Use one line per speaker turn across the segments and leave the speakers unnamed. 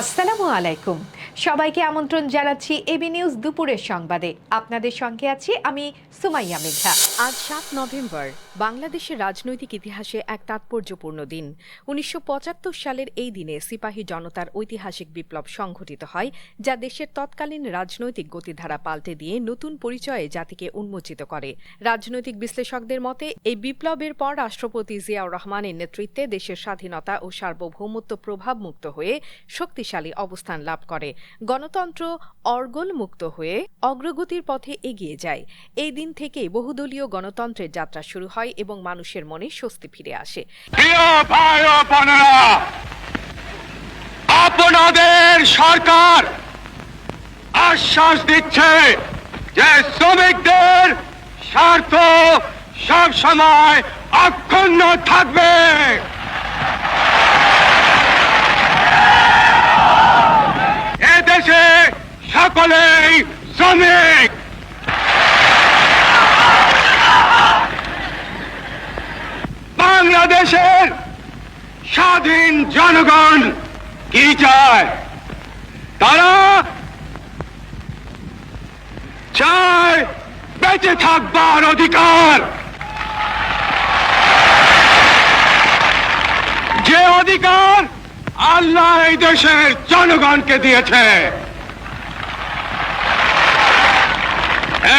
আসসালামু আলাইকুম। সবাইকে আমন্ত্রণ জানাচ্ছি এবি নিউজ দুপুরের সংবাদে। আপনাদের সঙ্গে আছি আমি সুমাইয়া মেঘা
আজ সাত নভেম্বর, বাংলাদেশের রাজনৈতিক ইতিহাসে এক তাৎপর্যপূর্ণ দিন। উনিশশো পঁচাত্তর সালের এই দিনে সিপাহী জনতার ঐতিহাসিক বিপ্লব সংঘটিত হয়, যা দেশের তৎকালীন রাজনৈতিক গতিধারা পাল্টে দিয়ে নতুন পরিচয়ে জাতিকে উন্মোচিত করে। রাজনৈতিক বিশ্লেষকদের মতে, এই বিপ্লবের পর রাষ্ট্রপতি জিয়াউর রহমানের নেতৃত্বে দেশের স্বাধীনতা ও সার্বভৌমত্ব প্রভাবমুক্ত হয়ে শক্তিশালী অবস্থান লাভ করে। গণতন্ত্র অর্গল মুক্ত হয়ে অগ্রগতির পথে এগিয়ে যায়। এই দিন থেকেই বহুদলীয় গণতন্ত্রের যাত্রা শুরু হয় এবং মানুষের মনে স্বস্তি ফিরে আসে।
আপনাদের সরকার আশ্বাস দিচ্ছে যে শ্রমিকদের স্বার্থ সব সময় অক্ষুণ্ণ থাকবে। শ্রমিক বাংলাদেশের স্বাধীন জনগণ কি চায়? তারা চায় বেঁচে থাকবার অধিকার। যে অধিকার আল্লাহ এই দেশের জনগণকে দিয়েছে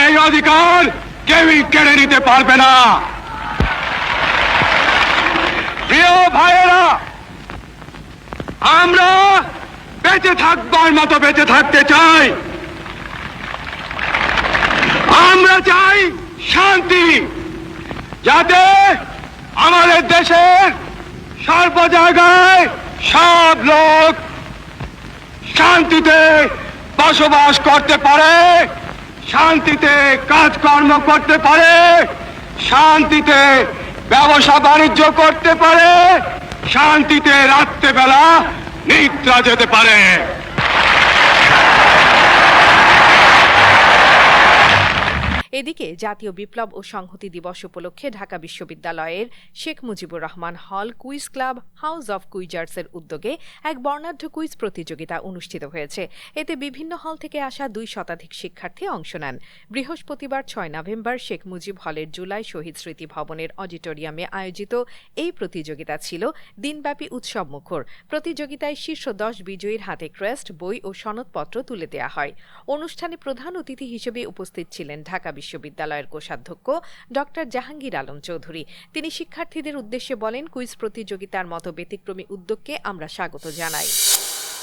এই অধিকার কেউই কেড়ে নিতে পারবে না। প্রিয় ভাইয়েরা, আমরা বেঁচে থাকবার মতো বেঁচে থাকতে চাই। আমরা চাই শান্তি, যাতে আমাদের দেশের সর্ব জায়গায় সব লোক শান্তিতে বসবাস করতে পারে। শান্তিতে কাজকর্ম করতে পারে শান্তিতে ব্যবসা বাণিজ্য করতে পারে শান্তিতে রাত্রেবেলা নিদ্রা যেতে পারে।
এদিকে জাতীয় বিপ্লব ও সংহতি দিবস উপলক্ষে ঢাকা বিশ্ববিদ্যালয়ের Sheikh Mujibur Rahman hall quiz club house of কুইজার্সের উদ্যোগে এক বর্ণাঢ্য কুইজ প্রতিযোগিতা অনুষ্ঠিত হয়েছে। এতে বিভিন্ন হল থেকে আসা দুই শতাধিক শিক্ষার্থী অংশ নেন। বৃহস্পতিবার ছয় নভেম্বর শেখ মুজিব হলের জুলাই শহীদ স্মৃতি ভবনের অডিটোরিয়ামে আয়োজিত এই প্রতিযোগিতা ছিল দিনব্যাপী উৎসব মুখর। প্রতিযোগিতায় শীর্ষ দশ বিজয়ীর হাতে ক্রেস্ট, বই ও সনদপত্র তুলে দেওয়া হয়। অনুষ্ঠানে প্রধান অতিথি হিসেবে উপস্থিত ছিলেন ঢাকা বিশ্ববিদ্যালয়ের কোষাধ্যক্ষ ড জাহাঙ্গীর আলম চৌধুরী। তিনি শিক্ষার্থীদের উদ্দেশ্যে বলেন, কুইজ প্রতিযোগিতার মতো ব্যতিক্রমী উদ্যোগকে আমরা স্বাগত জানাই।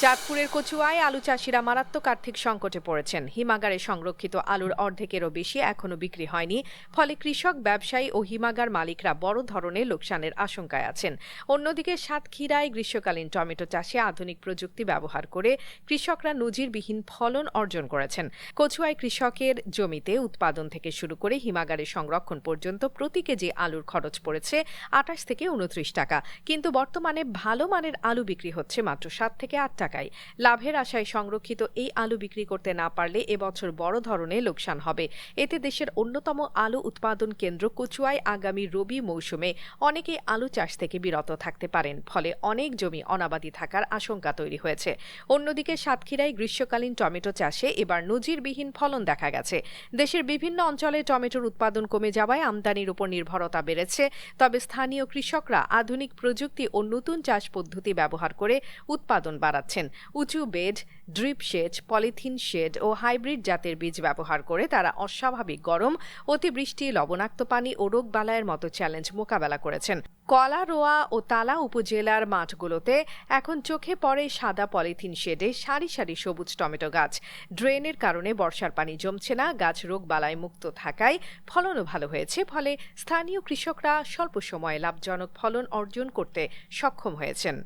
চাঁদপুরের কচুয়ায় আলু চাষিরা মারাত্মক আর্থিক সংকটে পড়েছেন। হিমাগারে সংরক্ষিত আলুর অর্ধেকেরও বেশি এখনও বিক্রি হয়নি। ফলে কৃষক, ব্যবসায়ী ও হিমাগার মালিকরা বড় ধরনের লোকসানের আশঙ্কায় আছেন। অন্যদিকে সাতক্ষীরায় গ্রীষ্মকালীন টমেটো চাষে আধুনিক প্রযুক্তি ব্যবহার করে কৃষকরা নজিরবিহীন ফলন অর্জন করেছেন। কচুয়ায় কৃষকের জমিতে উৎপাদন থেকে শুরু করে হিমাগারে সংরক্ষণ পর্যন্ত প্রতি কেজি আলুর খরচ পড়েছে আঠাশ থেকে উনত্রিশ টাকা। কিন্তু বর্তমানে ভালো মানের আলু বিক্রি হচ্ছে মাত্র সাত থেকে আট টাকায় লাভের আশায় সংরক্ষিত এই আলু বিক্রি করতে না পারলে এবছর বড় ধরনের লোকসান হবে। এতে দেশের অন্যতম আলু উৎপাদন কেন্দ্র কচুয়ায় আগামী রবি মৌসুমে অনেকেই আলু চাষ থেকে বিরত থাকতে পারেন, ফলে অনেক জমি অনাবাদি থাকার আশঙ্কা তৈরি হয়েছে। অন্যদিকে সাতক্ষীরায় গ্রীষ্মকালীন টমেটো চাষে এবার নজিরবিহীন ফলন দেখা গেছে। দেশের বিভিন্ন অঞ্চলে টমেটোর উৎপাদন কমে যাওয়ায় আমদানির উপর নির্ভরতা বেড়েছে, তবে স্থানীয় কৃষকরা আধুনিক প্রযুক্তি ও নতুন চাষ পদ্ধতি ব্যবহার করে উৎপাদন বাড়াচ্ছেন উঁচু বেড, ড্রিপ সেচ, পলিথিন শেড ও হাইব্রিড জাতের বীজ ব্যবহার করে তারা অস্বাভাবিক গরম, অতিবৃষ্টি, লবণাক্ত পানি ও রোগবালাইয়ের মতো চ্যালেঞ্জ মোকাবেলা করেছেন। কলারোয়া ও তালা উপজেলার মাঠগুলোতে এখন চোখে পড়ে সাদা পলিথিন শেডে সারি সারি সবুজ টমেটো গাছ। ড্রেনের কারণে বর্ষার পানি জমছে না, গাছ রোগবালায় মুক্ত থাকায় ফলনও ভালো হয়েছে, ফলে স্থানীয় কৃষকরা স্বল্প সময়ে লাভজনক ফলন অর্জন করতে সক্ষম হয়েছেন।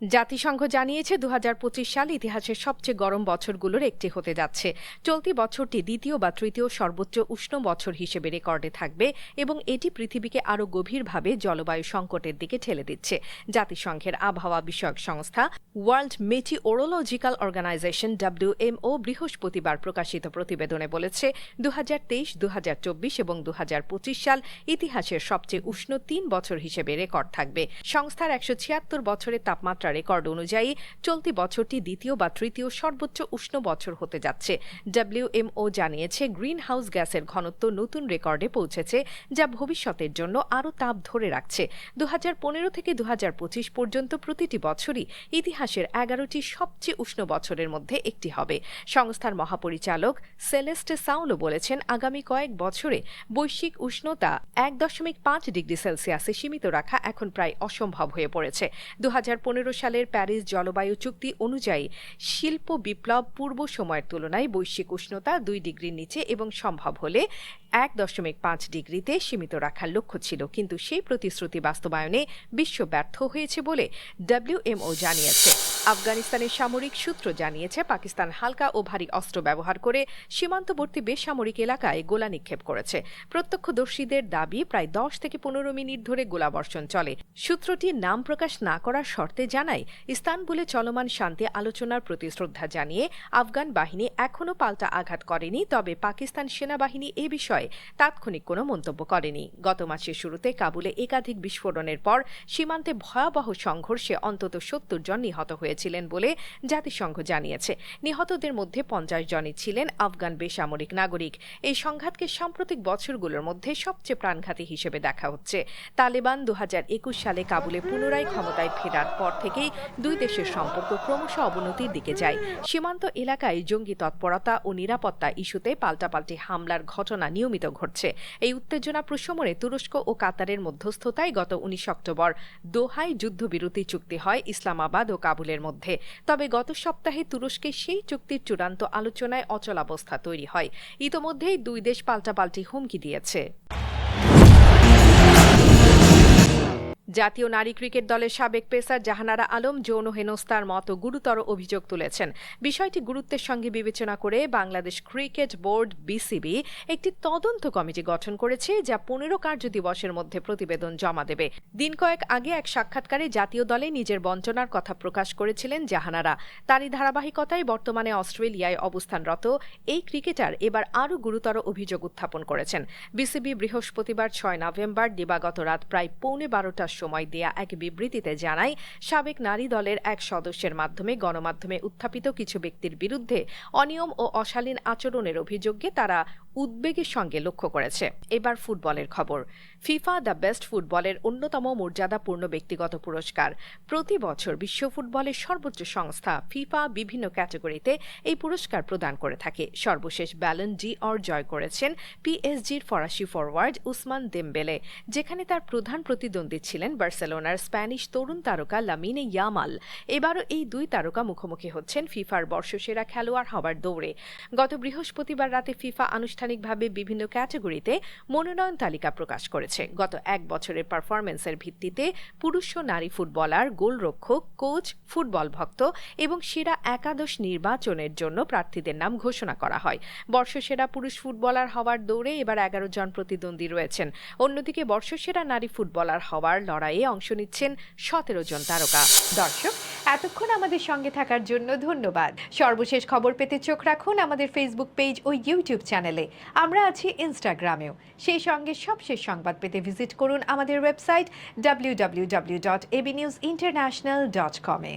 জাতিসংঘ জানিয়েছে দু হাজার পঁচিশ সাল ইতিহাসের সবচেয়ে গরম বছরগুলোর একটি হতে যাচ্ছে। চলতি বছরটি দ্বিতীয় বা তৃতীয় সর্বোচ্চ উষ্ণ বছর হিসেবে রেকর্ডে থাকবে এবং এটি পৃথিবীকে আরও গভীরভাবে জলবায়ু সংকটের দিকে ঠেলে দিচ্ছে। জাতিসংঘের আবহাওয়া বিষয়ক সংস্থা ওয়ার্ল্ড মেটিওরোলজিক্যাল অর্গানাইজেশন ডাব্লিউএমও বৃহস্পতিবার প্রকাশিত প্রতিবেদনে বলেছে দু হাজার তেইশ দু হাজার চব্বিশ এবং দু হাজার পঁচিশ সাল ইতিহাসের সবচেয়ে উষ্ণ তিন বছর হিসেবে রেকর্ড থাকবে। সংস্থার একশো ছিয়াত্তর বছরের তাপমাত্রা তাপমাত্রা রেকর্ড অনুযায়ী চলতি বছরটি দ্বিতীয় বা তৃতীয় সর্বোচ্চ উষ্ণ বছর হতে যাচ্ছে। ডব্লিউএমও জানিয়েছে গ্রিন হাউস গ্যাসের ঘনত্ব নতুন রেকর্ডে পৌঁছেছে, যা ভবিষ্যতের জন্য আরও তাপ ধরে রাখছে। দুহাজার পনেরো থেকে দুহাজার পঁচিশ পর্যন্ত প্রতিটি বছরই ইতিহাসের এগারোটি সবচেয়ে উষ্ণ বছরের মধ্যে একটি হবে। সংস্থার মহাপরিচালক সেলেস্টে সাউলো বলেছেন, আগামী কয়েক বছরে বৈশ্বিক উষ্ণতা এক দশমিক পাঁচ ডিগ্রি সেলসিয়াসে সীমিত রাখা এখন প্রায় অসম্ভব হয়ে পড়েছে। দুহাজার পনেরো সালের প্যারিস জলবায়ু চুক্তি অনুযায়ী শিল্প বিপ্লব পূর্ব সময়ের তুলনায় বৈশ্বিক উষ্ণতা দুই ডিগ্রির নিচে এবং সম্ভব হলে এক দশমিক পাঁচ ডিগ্রিতে সীমিত রাখার লক্ষ্য ছিল। কিন্তু সেই প্রতিশ্রুতি বাস্তবায়নে বিশ্ব ব্যর্থ হয়েছে বলে ডব্লিউএমও জানিয়েছে। আফগানিস্তানের সামরিক সূত্র জানিয়েছে, পাকিস্তান হালকা ও ভারী অস্ত্র ব্যবহার করে সীমান্তবর্তী বেসামরিক এলাকায় গোলা নিক্ষেপ করেছে। প্রত্যক্ষদর্শীদের দাবি, প্রায় দশ থেকে পনেরো মিনিট ধরে গোলাবর্ষণ চলে। সূত্রটি নাম প্রকাশ না করার শর্তে জানায়, ইস্তানবুলে চলমান শান্তি আলোচনার প্রতি শ্রদ্ধা জানিয়ে আফগান বাহিনী এখনও পাল্টা আঘাত করেনি, তবে পাকিস্তান সেনাবাহিনী এ বিষয়ে তাৎক্ষণিক কোনো মন্তব্য করেনি। গত মাসের শুরুতে কাবুলে একাধিক বিস্ফোরণের পর সীমান্তে ভয়াবহ সংঘর্ষে অন্তত সত্তর জন নিহত হয়েছিলেন বলে জাতিসংঘ জানিয়েছে। নিহতদের মধ্যে পঞ্চাশ জনই ছিলেন আফগান বেসামরিক নাগরিক। এই সংঘাতকে সাম্প্রতিক বছরগুলোর মধ্যে সবচেয়ে প্রাণঘাতী হিসেবে দেখা হচ্ছে। তালেবান দু হাজার একুশ সালে কাবুলে পুনরায় ক্ষমতায় ফেরার পর থেকেই দুই দেশের সম্পর্ক ক্রমশ অবনতির দিকে যায়। সীমান্ত এলাকায় জঙ্গি তৎপরতা ও নিরাপত্তা ইস্যুতে পাল্টাপাল্টি হামলার ঘটনা নিয়মিত ঘটছে। এই উত্তেজনা প্রশমনে তুরস্ক ও কাতারের মধ্যস্থতায় গত উনিশ অক্টোবর দোহায় যুদ্ধবিরতি চুক্তি হয় ইসলামাবাদ ও কাবুলের মধ্যে। তবে গত সপ্তাহে তুরস্কে সেই চুক্তির চূড়ান্ত আলোচনায় অচলাবস্থা তৈরি হয়। ইতোমধ্যেই দুই দেশ পাল্টাপাল্টি হুমকি দিয়েছে। জাতীয় নারী ক্রিকেট দলের সাবেক পেসার জাহানারা আলম, যৌন হেনস্তার মতো গুরুতর অভিযোগ তুলেছেন। বিষয়টি গুরুত্বের সঙ্গে বিবেচনা করে বাংলাদেশ ক্রিকেট বোর্ড, বিসিবি, একটি তদন্ত কমিটি গঠন করেছে, যা পনেরো কার্য দিবসের মধ্যে প্রতিবেদন জমা দেবে। দিন কয়েক আগে এক সাক্ষাৎকারে জাতীয় দলে নিজের বঞ্চনার কথা প্রকাশ করেছিলেন জাহানারা। তারই ধারাবাহিকতায় বর্তমানে অস্ট্রেলিয়ায় অবস্থানরত এই ক্রিকেটার এবার আরও গুরুতর অভিযোগ উত্থাপন করেছেন। বিসিবি বৃহস্পতিবার ছয় নভেম্বর দিবাগত রাত প্রায় পৌনে বারোটার সময় দেয়া এক বিবৃতিতে জানায়, সাবেক নারী দলের এক সদস্যের মাধ্যমে গণমাধ্যমে উত্থাপিত কিছু ব্যক্তির বিরুদ্ধে অনিয়ম ও অশালীন আচরণের অভিযোগে তারা উদ্বেগের সঙ্গে লক্ষ্য করেছে। এবার ফুটবলের খবর। ফিফা দ্য বেস্ট ফুটবলের অন্যতম মর্যাদাপূর্ণ ব্যক্তিগত পুরস্কার। প্রতি বছর বিশ্ব ফুটবলের সর্বোচ্চ সংস্থা ফিফা বিভিন্ন ক্যাটাগরিতে এই পুরস্কার প্রদান করে থাকে। সর্বশেষ ব্যালন ডি অর জয় করেছেন পিএসজির ফরাসি ফরওয়ার্ড উসমান দেমবেলে, যেখানে তার প্রধান প্রতিদ্বন্দ্বী ছিলেন বার্সেলোনার স্প্যানিশ তরুণ তারকা লামিনে ইয়ামাল। এবারও এই দুই তারকা মুখোমুখি হচ্ছেন ফিফার বর্ষসেরা খেলোয়াড় হওয়ার দৌড়ে। গত বৃহস্পতিবার রাতে ফিফা আনুষ্ঠানিকভাবে বিভিন্ন ক্যাটাগরিতে মনোনয়ন তালিকা প্রকাশ করেছে। গত এক বছরের পারফরমেন্সের ভিত্তিতে পুরুষ ও নারী ফুটবলার, গোলরক্ষক, কোচ, ফুটবল ভক্ত এবং সেরা একাদশ নির্বাচনের জন্য প্রার্থীদের নাম ঘোষণা করা হয়। বর্ষসেরা পুরুষ ফুটবলার হওয়ার দৌড়ে এবার এগারো জন প্রতিদ্বন্দ্বী রয়েছেন। অন্যদিকে বর্ষসেরা নারী ফুটবলার হওয়ার লড়াইয়ে অংশ নিচ্ছেন সতেরো জন তারকা।
দর্শক, এতক্ষণ আমাদের সঙ্গে থাকার জন্য ধন্যবাদ। সর্বশেষ খবর পেতে চোখ রাখুন আমাদের ফেসবুক পেজ ও ইউটিউব চ্যানেলে আমরা আছি ইনস্টাগ্রামেও সেই সঙ্গে সবশেষ সংবাদ পেতে ভিজিট করুন আমাদের website W W W dot AB news international dot কমে